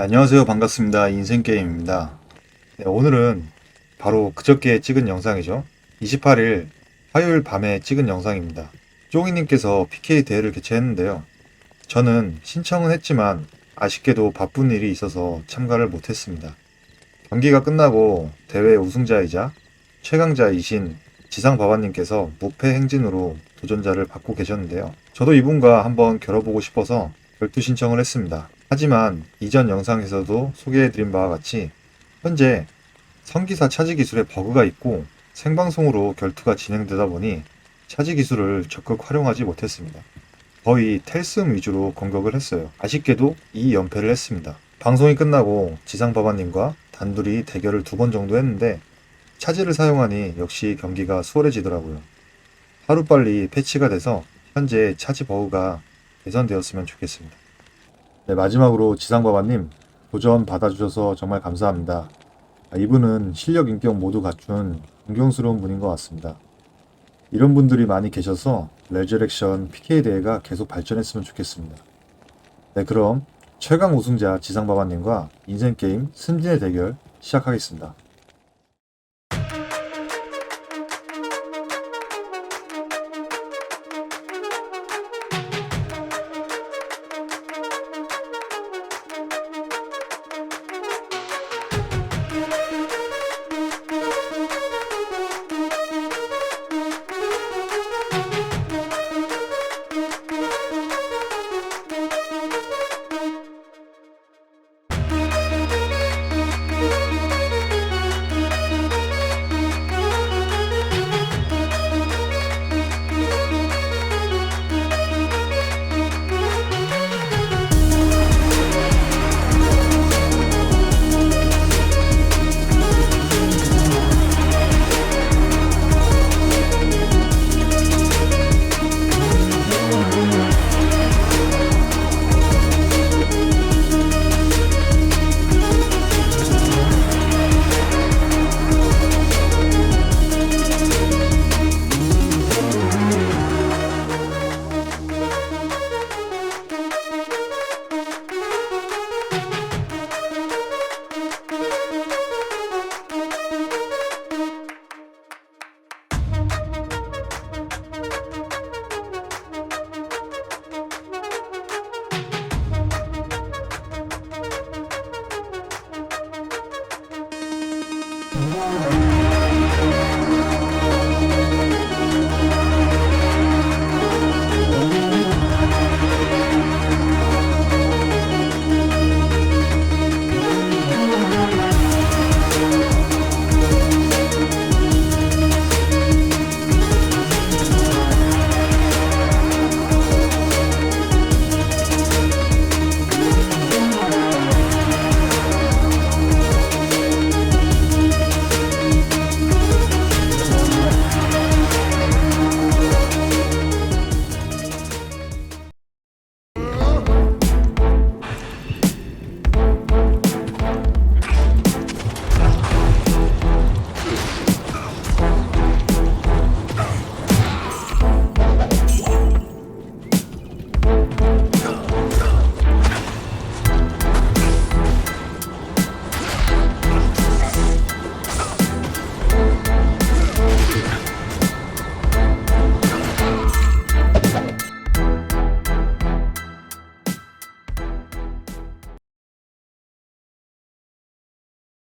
안녕하세요. 반갑습니다. 인생게임입니다. 네, 오늘은 바로 그저께 찍은 영상이죠. 28일 화요일 밤에 찍은 영상입니다. 쪼기님께서 PK 대회를 개최했는데요. 저는 신청은 했지만 아쉽게도 바쁜 일이 있어서 참가를 못했습니다. 경기가 끝나고 대회 우승자이자 최강자이신 지상바바님께서 무패 행진으로 도전자를 받고 계셨는데요. 저도 이분과 한번 겨뤄보고 싶어서 결투 신청을 했습니다. 하지만 이전 영상에서도 소개해드린 바와 같이 현재 성기사 차지 기술에 버그가 있고 생방송으로 결투가 진행되다 보니 차지 기술을 적극 활용하지 못했습니다. 거의 텔스음 위주로 공격을 했어요. 아쉽게도 2연패를 했습니다. 방송이 끝나고 지상바바님과 단둘이 대결을 두 번 정도 했는데 차지를 사용하니 역시 경기가 수월해지더라고요. 하루빨리 패치가 돼서 현재 차지 버그가 개선되었으면 좋겠습니다. 네, 마지막으로 지상바바님 도전 받아주셔서 정말 감사합니다. 아, 이분은 실력 인격 모두 갖춘 존경스러운 분인 것 같습니다. 이런 분들이 많이 계셔서 레저렉션 PK 대회가 계속 발전했으면 좋겠습니다. 네, 그럼 최강 우승자 지상바바님과 인생게임 승진의 대결 시작하겠습니다. Música